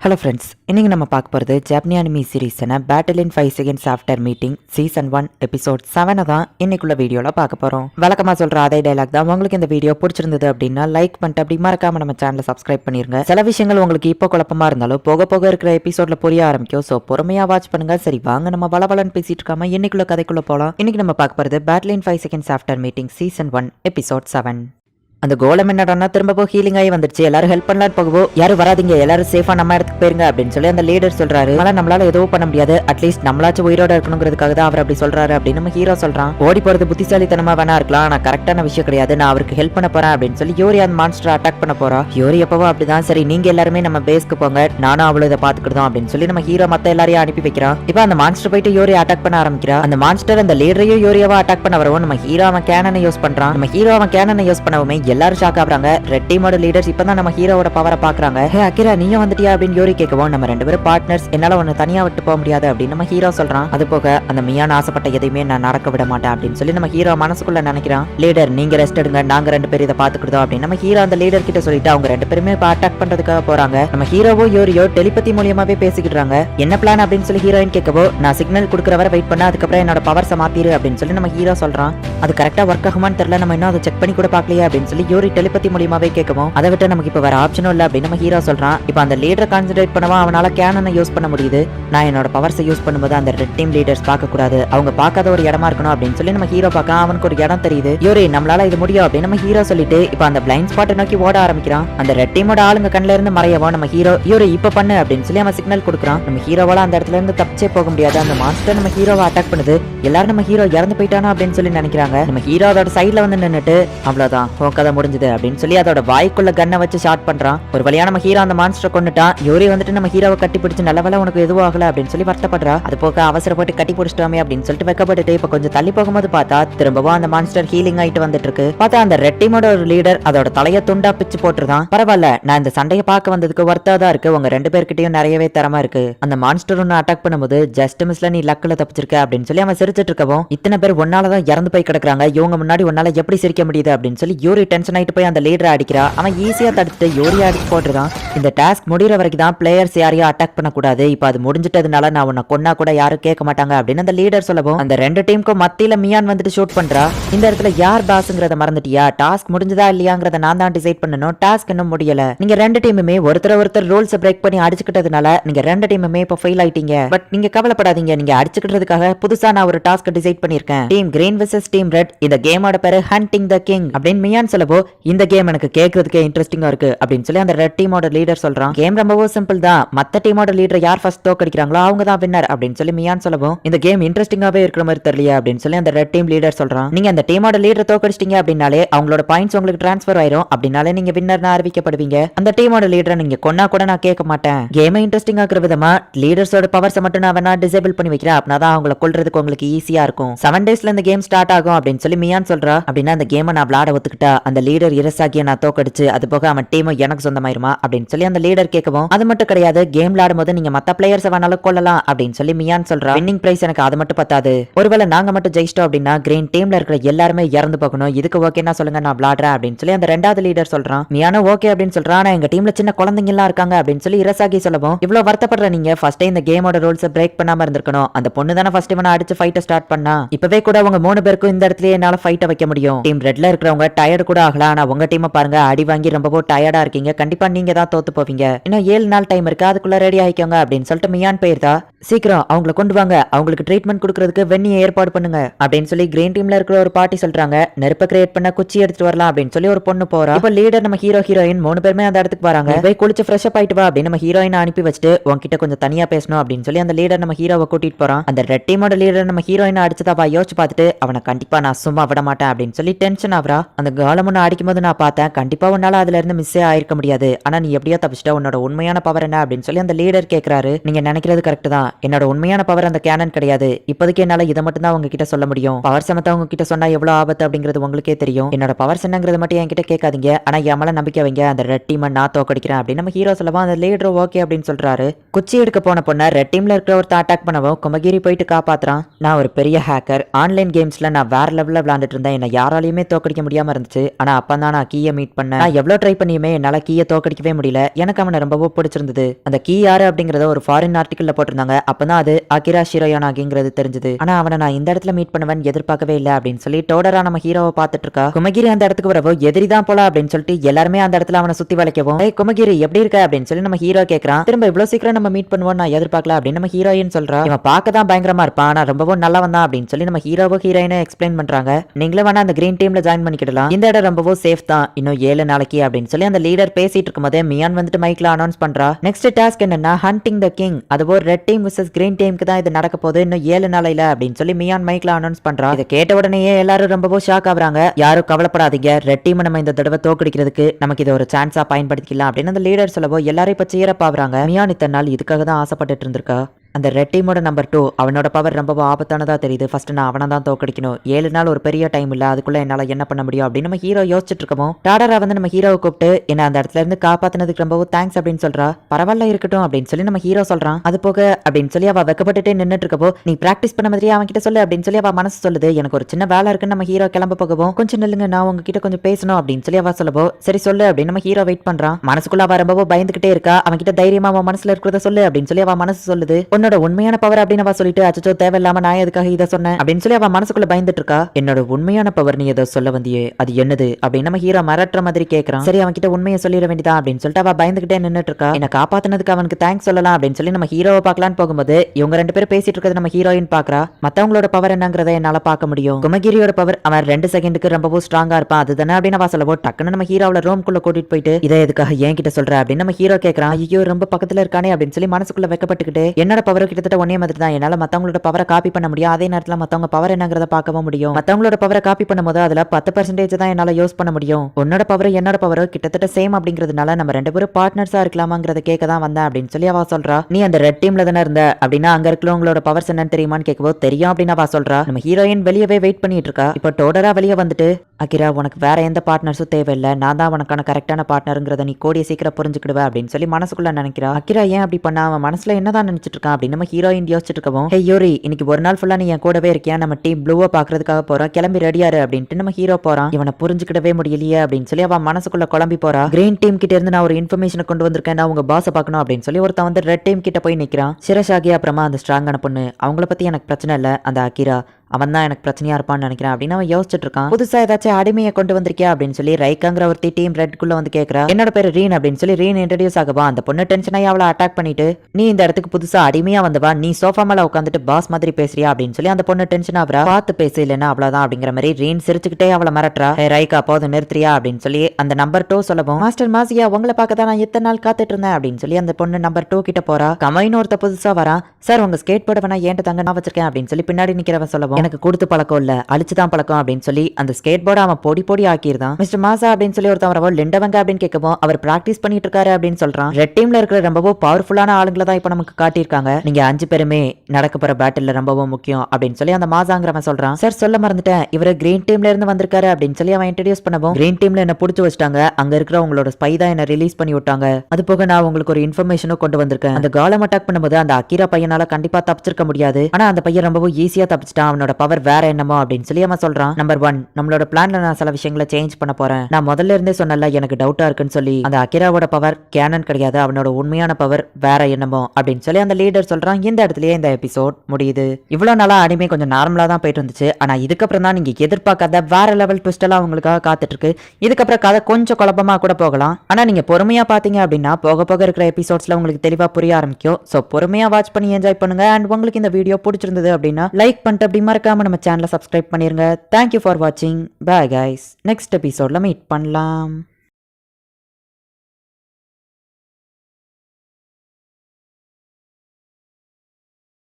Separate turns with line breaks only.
Hello friends இன்றைக்கி நம்ம பார்க்க போகிறது ஜப்னி anime சீரீஸான battle in five seconds after meeting season one episode செவனை தான் இன்னைக்குள்ள வீடியோவில் பார்க்க போகிறோம் வழக்கமாக சொல்கிற அதே டைலாக் தான் உங்களுக்கு இந்த வீடியோ பிடிச்சிருந்தது அப்படின்னா லைக் பண்ணிட்டு அப்படி மறக்காமல் நம்ம சேனலை சப்ஸ்கிரைப் பண்ணிருங்க. சில விஷயங்கள் உங்களுக்கு இப்போ குழப்பமாக இருந்தாலும் போக போக இருக்கிற எபிசோடில் புரிய ஆரம்பிக்கும். ஸோ பொறுமையாக வாட்ச் பண்ணுங்க. சரி வாங்க நம்ம பலபலன்னு பேசிட்டு இருக்காம இன்னைக்குள்ள கதைக்குள்ளே போகலாம் இன்றைக்கி நம்ம பார்க்க போகிறது battle in five seconds after meeting season one episode seven அந்த கோலம் என்னடான்னா திரும்ப போய் ஹீலிங் ஆகி வந்துருச்சு. எல்லாரும் ஹெல்ப் பண்ணலாம் போகவோ யாரும் வராதீங்க. எல்லாரும் சேஃபா நம்ம இடத்துக்கு போயிருங்க அப்படின்னு சொல்லி அந்த லீடர் சொல்றாரு. ஆனா நம்மளால எதுவும் பண்ண முடியாது. அட்லீஸ்ட் நம்மளாச்சும் உயிரோட இருக்கணுங்கிறதுக்காக தான் அவர் அப்படி சொல்றாரு அப்படின்னு நம்ம ஹீரோ சொல்றான். ஓடி போறது புத்திசாலித்தனமா வேணா இருக்கலாம். ஆனா கரெக்டான விஷயம் கிடையாது. நான் அவருக்கு ஹெல்ப் பண்ண போறேன் அப்படின்னு சொல்லி யோரி அந்த மான்ஸ்டர் அட்டாக் பண்ண போறோம் யோரி எப்பவோ அப்படிதான். சரி நீங்க எல்லாருமே நம்ம பேஸ்க்கு போங்க. நானும் அவ்வளவு இதை பாத்துக்கிட்டோம் அப்படின்னு சொல்லி நம்ம ஹீரோ மத்த எல்லாரையும் அனுப்பி வைக்கிறான் இப்போ அந்த மான்ஸ்டர் போயிட்டு யோரி அட்டாக் பண்ண ஆரம்பிக்கிறா. அந்த மான்ஸ்டர் அந்த லீடரையும் யோரியாவா அட்டாக் பண்ண வரவும் நம்ம ஹீரோ அவன் கேனனை யூஸ் பண்றான். நம்ம ஹீரோ அவன் கேனனை யூஸ் பண்ணவுமே எல்லாரும் ஷாக் ஆகுறாங்க. ரெட் டீமோட லீடர்ஸ் இப்பதான் நம்ம ஹீரோவோட பவரை பாக்குறாங்க. ஹே அக்கிரா நீயும் வந்துட்டியா அப்படின்னு யோரி கேட்கவும் நம்ம ரெண்டு பேரும் பார்ட்னர்ஸ் என்னால ஒன்று தனியா விட்டு போக முடியாது அப்படின்னு நம்ம ஹீரோ சொல்றான். அது போக அந்த மியான் ஆசைப்பட்ட எதையுமே நான் நடக்க விட மாட்டேன் அப்படின்னு சொல்லி நம்ம ஹீரோ மனசுக்குள்ள நினைக்கிறான். லீடர் நீங்க ரெஸ்ட் எடுங்க நாங்க ரெண்டு பேரும் இதை பாத்துக்கிட்டோம் அப்படின்னு நம்ம ஹீரோ அந்த லீடர் கிட்ட சொல்லிட்டு அவங்க ரெண்டு பேருமே இப்போ அட்டாக் பண்றதுக்காக போறாங்க. நம்ம ஹீரோவோ யோரியோ டெலிபதி மூலியமாவே பேசிக்கிட்டாங்க என்ன பிளான் அப்படின்னு சொல்லி ஹீரோயின் கேட்கவோ நான் சிக்னல் கொடுக்குற வரை வெயிட் பண்ண அதுக்கப்புறம் என்னோட பவர்ஸை மாத்திரு அப்படின்னு சொல்லி நம்ம ஹீரோ சொல்றான். அது கரெக்டா ஒர்க் ஆகுமான்னு தெரியல நம்ம இன்னும் அதை செக் பண்ணி கூட பாக்கலையே அப்படின்னு சொல்லி யூரி டெலிபதி மூலியமாவே கேட்கவும் அதை விட்டு நமக்கு இப்போ வேற ஆப்ஷனும் இல்லை அப்படின்னு நம்ம ஹீரோ சொல்றான். இப்போ அந்த லீடரை கான்சென்ட்ரேட் பண்ணவா அவனால கேனனை யூஸ் பண்ண முடியுது? நான் என்னோட பவர்ஸை யூஸ் பண்ணும்போது அந்த ரெட் டீம் லீடர்ஸ் பார்க்க கூடாது அவங்க பார்க்காத ஒரு இடமா இருக்கணும் அப்படின்னு சொல்லி நம்ம ஹீரோ பார்க்க அவனுக்கு ஒரு இடம் தெரியுது. யூரி நம்மளால இது முடியும் அப்படின்னு நம்ம ஹீரோ சொல்லிட்டு இப்போ அந்த பிளைண்ட் ஸ்பாட்டை நோக்கி ஓட ஆரம்பிக்கிறான். அந்த ரெட் டீமோட ஆளுங்க கண்ணில இருந்து மறையவும் நம்ம ஹீரோ யூரி இப்ப பண்ணு அப்படின்னு சொல்லி அவன் சிக்னல் கொடுக்குறான். நம்ம ஹீரோவால அந்த இடத்துல இருந்து தப்பிச்சே போக முடியாது. அந்த மாஸ்டர் நம்ம ஹீரோவை அட்டாக் பண்ணுது. எல்லாரும் நம்ம ஹீரோ இறந்து போயிட்டானா அப்படின்னு சொல்லி நினைக்கிறாங்க. நம்ம ஹீரோ அதோட சைடுல வந்து நின்னுட்டு அவ்வளவுதான். உன் கதை முடிஞ்சது அப்படின்னு சொல்லி அதோட வாய்க்குள்ள கன்னை வச்சு ஷாட் பண்றான். ஒரு வழியா நம்ம ஹீரோ அந்த மான்ஸ்டர் கொண்டுட்டான் யோரி வந்துட்டு நம்ம ஹீரோவை கட்டி பிடிச்சு நல்ல வேலை உனக்கு எதுவும் ஆகல அப்படின்னு சொல்லி வருத்தப்படுறா. அது போக அவசரப்பட்டு கட்டி பிடிச்சிட்டோமே அப்படின்னு சொல்லிட்டு வெக்கப்பட்டுட்டு இப்ப கொஞ்சம் தள்ளி போகும்போது பார்த்தா திரும்பவும் அந்த மான்ஸ்டர் ஹீலிங் ஆயிட்டு வந்துட்டு இருக்கு பார்த்தா அந்த ரெட் டீமோட ஒரு லீடர் அதோட தலையை துண்டா பிச்சு போட்டுருதான் பரவாயில்ல நான் இந்த சண்டையை பார்க்க வந்ததுக்கு ஒர்த்தா தான் இருக்கு. உங்க ரெண்டு பேர்கிட்டயும் நிறையவே தரமா இருக்கு. அந்த மான்ஸ்டர் ஒன்னு அட்டாக் பண்ணும்போது ஜஸ்ட் மிஸ்ல நீ லக்கில் தப்பிச்சிருக்க அப்படின்னு சொல்லி அவன் சிரிச்சிட்டு இருக்கவும் இத்தனை பேர் ஒன்னாலதான் இறந்து போய் கிடக்குறாங்க. இவங்க முன்னாடி உன்னால எப்படி சிரிக்க முடியுது அப்படின்னு சொல்லி யூரி டென்ஷன் ஆகிட்டு போய் அந்த லீடரை அடிக்கிறா. அவன் ஈஸியாக தடுத்துட்டு யோரியா அடிச்சு போட்டுருக்கான். இந்த டாஸ்க் முடிகிற வரைக்கும் தான் பிளேயர்ஸ் யாரையும் அட்டாக் பண்ணக்கூடாது. இப்போ அது முடிஞ்சிட்டதுனால நான் உன்னை கொன்னா கூட யாரும் கேட்க மாட்டாங்க அப்படின்னு அந்த லீடர் சொல்லவும் அந்த ரெண்டு டீமுக்கும் மத்தியில மியான் வந்துட்டு ஷூட் பண்றா. இந்த இடத்துல யார் பாஸ்ங்கிறத மறந்துட்டியா? டாஸ்க் முடிஞ்சதா இல்லையாங்கிறத நான் தான் டிசைட் பண்ணணும். டாஸ்க் இன்னும் முடியல. நீங்க ரெண்டு டீமுமே ஒருத்தர் ஒருத்தர் ரூல்ஸ் பிரேக் பண்ணி அடிச்சுக்கிட்டதுனால நீங்க ரெண்டு டீமுமே இப்போ ஃபெயில் ஆயிட்டீங்க. பட் நீங்க கவலைப்படாதீங்க. நீங்க அடிச்சுக்கிட்டதுக்காக புதுசா நான் ஒரு டாஸ்க் டிசைட் பண்ணிருக்கேன் team green versus team red இந்த கேமோட பேரு ஹண்டிங் த கிங் அப்படின்னு மியான் சொல்லவோ இந்த கேம் எனக்கு கேட்கறதுக்கே இன்ட்ரெஸ்டிங்கா இருக்கு அப்படின்னு சொல்லி அந்த ரெட் டீமோட லீடர் சொல்றான். கேம் ரொம்பவும் சிம்பிள் தான். மத்த டீமோட லீடர் யார் ஃபர்ஸ்ட் தோக்கடிக்கிறாங்களோ அவங்க தான் வின்னர் அப்படின்னு சொல்லி மியான் சொல்லவும் இந்த கேம் இன்ட்ரெஸ்டிங்காவே இருக்கிற மாதிரி தெரியல அப்படின்னு சொல்லி அந்த ரெட் டீம் லீடர் சொல்றான். நீங்க அந்த டீமோட லீடர் தோக்கடிச்சிட்டீங்க அப்படின்னாலே அவங்களோட பாயிண்ட்ஸ் உங்களுக்கு ட்ரான்ஸ்ஃபர் ஆயிரும். அப்படின்னாலே நீங்க வின்னர்னு அறிவிக்கப்படுவீங்க. அந்த டீமோட லீடரை நீங்க கொன்னா கூட நான் கேட்க மாட்டேன். கேமை இன்ட்ரெஸ்டிங் இருக்கிற விதமா லீடர்ஸோட பவர்ஸை மட்டும் நான் வேணா டிசேபிள் பண்ணி வைக்கிறேன். அப்படின்னா தான் அவங்கள கொள்றதுக்கு உங்களுக்கு ஈஸியா இருக்கும். செவன் டேஸ்ல இந்த கேம் ஸ்டார்ட் ஆகும் அப்படின்னு சொல்லி மியான் சொல்றா. அப்படின்னா அந்த கேமை நான் விளாட ஒத்துக்கிட்டா அந்த லீடர் இரசாக்கிய நான் தோக்கடிச்சு அது போக அவன் டீமும் எனக்கு சொந்தமாயிருமா? அப்படின்னு சொல்லி அந்த லீடர் கேட்கவும் அது மட்டும் கிடையாது கேம் விளையாடும் போது நீங்க மத்த பிளேயர்ஸ் வேணாலும் கொள்ளலாம் அப்படின்னு சொல்லி மியான் சொல்றா. வின்னிங் பிரைஸ் எனக்கு அது மட்டும் பத்தாது. ஒருவேளை நாங்க மட்டும் ஜெயிச்சிட்டோம் அப்படின்னா கிரீன் டீம்ல இருக்கிற எல்லாருமே இறந்து போகணும். இதுக்கு ஓகேனா சொல்லுங்க நான் விளாடுறேன் அப்படின்னு சொல்லி அந்த ரெண்டாவது லீடர் சொல்றான். மியானோ ஓகே அப்படின்னு சொல்றான் ஆனா எங்க டீம்ல சின்ன குழந்தைங்க எல்லாம் இருக்காங்க அப்படின்னு சொல்லி இரசாகி சொல்லவும் இவ்வளவு வருத்தப்படுற நீங்க ஃபர்ஸ்டே இந்த கேமோட ரூல்ஸ் பிரேக் பண்ணாம இருந்திருக்கணும். அந்த பொண்ணு தானே ஃபர்ஸ்ட் இவனை அடிச்சு ஃபைட்டை ஸ்டார்ட் பண்ணா. இப்பவே கூட உங்க மூணு பேருக்கும் இந்த இடத்துல என்னால ஃபைட்டை வைக்க முடியும். டீம் ரெட்ல இருக்கிறவங்க டயர்டு கூட ஆகலாம் ஆனா உங்க டீமை பாருங்க அடி வாங்கி ரொம்பவோ டயர்டா இருக்கீங்க. கண்டிப்பா நீங்க தான் தோத்து போவீங்க. இன்னும் ஏழு நாள் டைம் இருக்கு அதுக்குள்ள ரெடி ஆயிக்கோங்க அப்படின்னு சொல்லிட்டு மியான் போயிருந்தா சீக்கிரம் அவங்கள கொண்டு வாங்க அவங்களுக்கு ட்ரீட்மெண்ட் கொடுக்கறதுக்கு வெண்ணியை ஏற்பாடு பண்ணுங்க அப்படின்னு சொல்லி கிரீன் டீம்ல இருக்கிற ஒரு பார்ட்டி சொல்றாங்க. நெருப்ப கிரியேட் பண்ண குச்சி எடுத்துட்டு வரலாம் அப்படின்னு சொல்லி ஒரு பொண்ணு போறா. இப்போ லீடர் நம்ம ஹீரோ ஹீரோயின் மூணு பேருமே அந்த இடத்துக்கு வராங்க. போய் குளிச்சு ஃப்ரெஷ் அப் ஆயிட்டு வா அப்படின்னு நம்ம ஹீரோயின் அனுப்பி வச்சுட்டு உங்ககிட்ட கொஞ்சம் தனியா பேசணும் அப்படின்னு சொல்லி அந்த லீடர் நம்ம ஹீரோவை கூட்டிட்டு போறான். அந்த ரெட் டீமோட லீடர் நம்ம ஹீரோயின் அடிச்சதா வா யோசிச்சு பார்த்துட்டு அவனை கண்டிப்பா நான் சும்மா விட மாட்டேன் அப்படின்னு சொல்லி டென்ஷன் ஆகுறா. அந்த காலம் ஒன்று அடிக்கும்போது நான் பார்த்தேன். கண்டிப்பாக உன்னால் அதுலேருந்து மிஸ்ஸே ஆயிருக்க முடியாது. ஆனா நீ எப்படியோ தப்பிச்சிட்ட. உன்னோட உண்மையான பவர் என்ன அப்படின்னு சொல்லி அந்த லீடர் கேட்குறாரு நீங்கள் நினைக்கிறது கரெக்ட் தான். என்னோட உண்மையான பவர் அந்த கேனன் கிடையாது. இப்போதைக்கு என்னால் இதை மட்டும் தான் உங்ககிட்ட சொல்ல முடியும். பவர் சமத்தை உங்ககிட்ட சொன்னால் எவ்வளோ ஆபத்து அப்படிங்கிறது உங்களுக்கே தெரியும். என்னோட பவர் என்னங்கிறது மட்டும் என்கிட்ட கேட்காதீங்க. ஆனால் என் மேல நம்பிக்கை வைங்க. அந்த ரெட் டீமை நான் தோக்கடிக்கிறேன் அப்படின்னு நம்ம ஹீரோ சொல்லவா அந்த லீடர் ஓகே அப்படின்னு சொல்கிறாரு குச்சி எடுக்க போன பொண்ணை ரெட் டீமில் இருக்கிற ஒருத்தர் அட்டாக் பண்ணவும் குமகிரி போயிட்டு காப்பாத்துறான். நான் ஒரு பெரிய ஹேக்கர் ஆன்லைன் கேம்ஸில் நான் வேற லெவலில் விளாண்டுட்டு இருந்தேன். என்னை யாராலையுமே தோக்கடிக்க முடியாமல் இருந்துச்சு. ஆனா அப்பதான் நான் கீயை மீட் பண்ணேன். நான் எவ்வளவு ட்ரை பண்ணியுமே என்னால கீயை தோக்கடிக்கவே முடியல. எனக்கு அவனை ரொம்பவும் பிடிச்சிருந்தது. அந்த கீ யாரு அப்படிங்கறத ஒரு ஃபாரின் ஆர்டிக்கல்ல போட்டிருந்தாங்க. அப்பதான் அது அகிரா ஷிரோயானாகிங்கிறது தெரிஞ்சது. ஆனா அவனை நான் இந்த இடத்துல மீட் பண்ணுவேன் எதிர்பார்க்கவே இல்லை அப்படின்னு சொல்லி டோடரா நம்ம ஹீரோவை பார்த்துட்டு இருக்கா குமகிரி அந்த இடத்துக்கு வரவோ எதிரி தான் போல அப்படின்னு சொல்லிட்டு எல்லாருமே அந்த இடத்துல அவனை சுத்தி வளைக்கவும் ஏய் குமகிரி எப்படி இருக்க? அப்படின்னு சொல்லி நம்ம ஹீரோ கேக்குறான். திரும்ப இவ்வளவு சீக்கிரம் நம்ம மீட் பண்ணுவோம் நான் எதிர்பார்க்கல அப்படின்னு நம்ம ஹீரோயின் சொல்றா. இவன் பார்க்க தான் பயங்கரமா இருப்பான். ஆனா ரொம்பவும் நல்லவன் தான் அப்படின்னு சொல்லி நம்ம ஹீரோவோ ஹீரோயினை எக்ஸ்பிளைன் பண்றாங்க. நீங்களே வேணா அந்த கிரீன் டீம்ல ஜாயின் பண்ணிக்கிடலாம். இந்த இடம் ரொம்பவும் சேஃப் தான். இன்னும் ஏழு நாளைக்கு அப்படின்னு சொல்லி அந்த லீடர் பேசிட்டு இருக்கும்போதே மியான் வந்துட்டு மைக்ல அனௌன்ஸ் பண்றா. நெக்ஸ்ட் டாஸ்க் என்னன்னா ஹண்டிங் த கிங் அதுபோல் ரெட் டீம் விசஸ் கிரீன் டீமுக்கு தான் இது நடக்க போகுது. இன்னும் ஏழு நாளையில அப்படின்னு சொல்லி மியான் மைக்ல அனௌன்ஸ் பண்றா. இதை கேட்ட உடனேயே எல்லாரும் ரொம்பவும் ஷாக் ஆகுறாங்க. யாரும் கவலைப்படாதீங்க. ரெட் டீம் நம்ம இந்த தடவை தோக்கடிக்கிறதுக்கு நமக்கு இதை ஒரு சான்ஸா பயன்படுத்திக்கலாம் அப்படின்னு அந்த லீடர் சொல்லவோ எல்லாரும் இப்ப சீரப்பாவுறாங்க மியான் இத்தனை நாள் இதுக்காக தான் ஆசைப்பட்டுட்டு இருந்திருக்கா? அந்த ரெட் டீமோட நம்பர் டூ அவனோட பவர் ரொம்ப ஆபத்தானதா தெரியுது. ஃபர்ஸ்ட் நான் அவனை தான் தோக்கடிக்கணும் ஏழு நாள் ஒரு பெரிய டைம் இல்ல அதுக்குள்ள என்னால என்ன பண்ண முடியும் அப்படின்னு நம்ம ஹீரோ யோசிச்சுட்டு இருக்கோம் டாடரா வந்து நம்ம ஹீரோவை கூப்பிட்டு என்ன அந்த இடத்துல இருந்து காப்பாத்தினதுக்கு ரொம்பவும் தேங்க்ஸ் அப்படின்னு சொல்றா. பரவாயில்ல இருக்கட்டும் அப்படின்னு சொல்லி நம்ம ஹீரோ சொல்றான். அது போக அப்படின்னு சொல்லி அவ வெக்கப்பட்டுட்டே நின்னுட்டு இருக்கப்போ நீ பிராக்டிஸ் பண்ண மாதிரி அவன் கிட்ட சொல்லு அப்படின்னு சொல்லி அவ மனசு சொல்லுது. எனக்கு ஒரு சின்ன வேலை இருக்குன்னு நம்ம ஹீரோ கிளம்ப போகவும் கொஞ்சம் நில்லுங்க நான் உங்ககிட்ட கொஞ்சம் பேசணும் அப்படின்னு சொல்லி அவ சொல்லவோ சரி சொல்லு அப்படின்னு நம்ம ஹீரோ வெயிட் பண்றான். மனசுக்குள்ள அவ ரொம்பவும் பயந்துகிட்டே இருக்கா. அவன் கிட்ட தைரியமா அவன் மனசுல இருக்கிறத சொல்லு அப்படின்னு சொல்லி அவ மனசு சொல்லுது. உன்னோட உண்மையான பவர் அப்படின்னு அவ சொல்லிட்டு அச்சோ தேவையில்லாம நான் எதுக்காக இதை சொன்னேன்? அப்படின்னு சொல்லி அவ மனசுக்குள்ள பயந்துட்டு இருக்கா என்னோட உண்மையான பவர் நீ ஏதோ சொல்ல வந்தியே அது என்னது? அப்படின்னு நம்ம ஹீரோ மிரட்டுற மாதிரி கேக்குறான். சரி அவன் கிட்ட உண்மையை சொல்லிட வேண்டியதா? அப்படின்னு சொல்லிட்டு அவ பயந்துகிட்டே நின்னுட்டு இருக்கா என்ன காப்பாத்தினதுக்கு அவனுக்கு தேங்க்ஸ் சொல்லலாம் அப்படின்னு சொல்லி நம்ம ஹீரோவை பார்க்கலான்னு போகும்போது இவங்க ரெண்டு பேரும் பேசிட்டு இருக்கிறது நம்ம ஹீரோயின் பாக்குறா மத்தவங்களோட பவர் என்னங்கிறத என்னால பார்க்க முடியும். குமகிரியோட பவர் அவன் ரெண்டு செகண்டுக்கு ரொம்பவும் ஸ்ட்ராங்கா இருப்பான். அதுதானே அப்படின்னு அவ சொல்லவோ. டக்குன்னு நம்ம ஹீரோவில் ரூம்குள்ள கூட்டிட்டு போயிட்டு இதை எதுக்காக ஏன் கிட்ட சொல்ற அப்படின்னு நம்ம ஹீரோ கேக்குறான். ஐயோ ரொம்ப பக்கத்துல இருக்கானே அப்படின்னு சொல்லி மனசுக்குள்ள வெக்கப்பட்டுக்கிட்டு என்னோட பவர் கிட்டத்தட்ட ஒன்னே மாதிரி தான் என்னால மத்தவங்களோட பவரை காப்பி பண்ண முடியும். அதே நேரத்துல மத்தவங்க பவர் என்னங்கிறத பார்க்கவும் முடியும். மத்தவங்களோட பவரை காப்பி பண்ணும்போது அதுல பத்து பர்சன்டேஜ் தான் என்னால் யூஸ் பண்ண முடியும். உன்னோட பவர் என்னோட பவர் கிட்டத்தட்ட சேம் அப்படிங்கிறதுனால நம்ம ரெண்டு பேரும் பார்ட்னர்ஸாக இருக்கலாமாங்கிறத கேட்க தான் வந்தேன் அப்படின்னு சொல்லி அவ சொல்றா. நீ அந்த ரெட் டீம்ல தானே இருந்த? அப்படின்னா அங்க இருக்கிறவங்களோட பவர்ஸ் என்னன்னு தெரியுமான்னு கேட்கவோ தெரியும் அப்படின்னு அவ சொல்றா. நம்ம ஹீரோயின் வெளியவே வெயிட் பண்ணிட்டு இருக்கா? இப்போ டோடரா வெளியே வந்துட்டு அகிரா உனக்கு வேற எந்த பார்ட்னர்ஸும் தேவையில்லை. நான் தான் உனக்கான கரெக்டான பார்ட்னருங்கிறத நீ கூடிய சீக்கிரம் புரிஞ்சுக்கிடுவ அப்படின்னு சொல்லி மனசுக்குள்ள நினைக்கிறா. அகிரா ஏன் அப்படி பண்ணா? அவன் மனசுல என்னதான் நினைச்சிட்டு இருக்கான்? அப்படின்னு நம்ம ஹீரோயின் யோசிச்சுட்டு இருக்கோம் ஹே யோரி இன்னைக்கு ஒரு நாள் ஃபுல்லா நீ என் கூடவே இருக்கியா? நம்ம டீம் ப்ளூவை பாக்குறதுக்காக போறோம் கிளம்பி ரெடியாரு அப்படின்ட்டு நம்ம ஹீரோ போறான் இவனை புரிஞ்சுக்கிடவே முடியலையே அப்படின்னு சொல்லி அவன் மனசுக்குள்ள குழம்பி போறா. கிரீன் டீம் கிட்ட இருந்து நான் ஒரு இன்ஃபர்மேஷனை கொண்டு வந்திருக்கேன். நான் உங்க பாஸை பார்க்கணும் அப்படின்னு சொல்லி ஒருத்தன் வந்து ரெட் டீம் கிட்ட போய் நிக்கிறான். சிரஷாகி அப்புறமா அந்த ஸ்ட்ராங்கான பொண்ணு. அவங்கள பத்தி எனக்கு பிரச்சனை இல்லை அந்த அகிரா. அவன் தான் எனக்கு பிரச்சனையா இருப்பான்னு நினைக்கிறேன் அப்படின்னு அவன் யோசிச்சுட்டு இருக்கான் புதுசா ஏதாச்சும் அடிமையை கொண்டு வந்திருக்கியா அப்படின்னு சொல்லி ரைக்காங்கிற ஒருத்தி டீம் ரெட்குள்ள வந்து கேக்குறா. என்னோட பேர் ரீன் அப்படின்னு சொல்லி ரீன் இன்ட்ரடியூஸ் ஆகவா? அந்த பொண்ணு டென்ஷனாக அவளை அட்டாக் பண்ணிட்டு நீ இந்த இடத்துக்கு புதுசா அடிமையா வந்தவா நீ சோஃபா மேல உட்காந்துட்டு பாஸ் மாதிரி பேசுறியா அப்படின்னு சொல்லி அந்த பொண்ணு டென்ஷன் ஆகிறா. பார்த்து பேசு இல்லைன்னா அவ்வளவுதான் அப்படிங்கிற மாதிரி ரீன் சிரிச்சுக்கிட்டே அவளை மிரட்டுறா. "ஏய், ரைக்கா போதும் நிறுத்துறியா? அப்படின்னு சொல்லி அந்த நம்பர் டூ சொல்லவும் மாஸ்டர் மாசியா உங்களை பார்க்க தான் நான் எத்தனை நாள் காத்துட்டு இருந்தேன். அப்படின்னு சொல்லி அந்த பொண்ணு நம்பர் டூ கிட்ட போறா. கமைன்னு ஒருத்த புதுசா வரா சார் உங்க ஸ்கேட் போர்டு வேணா ஏன்ட்டு தங்க நான் வச்சிருக்கேன். அப்படின்னு சொல்லி பின்னாடி நிக்கிறவன் சொல்லவும் எனக்கு கொடுத்து பழக்கம் இல்ல அழிச்சுதான் பழக்கம் அப்படின்னு சொல்லி அந்த ஸ்கேட் போர்டை அவன் பொடி பொடி ஆக்கியிருந்தான். மிஸ்டர் மாசா அப்படின்னு சொல்லி ஒருத்தன் வரவோ லிண்டவங்க அப்படின்னு கேட்கவும் அவர் பிராக்டிஸ் பண்ணிட்டு இருக்காரு அப்படின்னு சொல்றான். ரெட் டீம்ல இருக்கிற ரொம்பவும் பவர்ஃபுல்லான ஆளுங்களை தான் இப்ப நமக்கு காட்டியிருக்காங்க. நீங்க அஞ்சு பேருமே நடக்க போற பேட்டில் ரொம்பவும் முக்கியம் அப்படின்னு சொல்லி அந்த மாசாங்கிறவன் சொல்றான். சார் சொல்ல மறந்துட்டேன். இவரு கிரீன் டீம்ல இருந்து வந்திருக்காரு அப்படின்னு சொல்லி அவன் இன்ட்ரடியூஸ் பண்ணவும் கிரீன் டீம்ல என்ன புடிச்சு வச்சிட்டாங்க. அங்க இருக்கிற உங்களோட ஸ்பை தான் என்ன ரிலீஸ் பண்ணி விட்டாங்க. அது போக நான் உங்களுக்கு ஒரு இன்ஃபர்மேஷனும் கொண்டு வந்திருக்கேன். அந்த காலம் அட்டாக் பண்ணும்போது அந்த அக்கீரா பையனால கண்டிப்பா தப்பிச்சிருக்க முடியாது. ஆனா அந்த பையன் ரொம்பவும் ஈஸியா தப்பிச்சிட்டான். அவனோட என்னோட பவர் வேற என்னமோ அப்படின்னு சொல்லி அவன் சொல்றான். நம்பர் ஒன் நம்மளோட பிளான்ல நான் சில விஷயங்களை சேஞ்ச் பண்ண போறேன். நான் முதல்ல இருந்தே சொன்னல எனக்கு டவுட்டா இருக்குன்னு சொல்லி. அந்த அகிராவோட பவர் கேனன் கிடையாது. அவனோட உண்மையான பவர் வேற என்னமோ அப்படின்னு சொல்லி அந்த லீடர் சொல்றான். இந்த இடத்துலயே இந்த எபிசோட் முடியுது. இவ்வளவு நாளா அனிமே கொஞ்சம் நார்மலா தான் போயிட்டு இருந்துச்சு. ஆனா இதுக்கப்புறம் தான் நீங்க எதிர்பார்க்காத வேற லெவல் ட்விஸ்ட் எல்லாம் உங்களுக்காக காத்துட்டு இருக்கு. இதுக்கப்புறம் கதை கொஞ்சம் குழப்பமா கூட போகலாம். ஆனா நீங்க பொறுமையா பாத்தீங்க அப்படின்னா போக போக இருக்கிற எபிசோட்ஸ்ல உங்களுக்கு தெளிவா புரிய ஆரம்பிக்கும். சோ பொறுமையா வாட்ச் பண்ணி என்ஜாய் பண்ணுங்க. அண்ட் உங்களுக்கு இந்த வீடியோ பிடிச்சிருந்தது அப்படின்னா லைக் பண்ணிட்டு அப்படி மறக்காமல் நம்ம சேனலை சப்ஸ்கிரைப் பண்ணிருங்க. தேங்க்யூ ஃபார் வாட்சிங் பாய் கைஸ் நெக்ஸ்ட் எபிசோடில் மீட் பண்ணலாம்.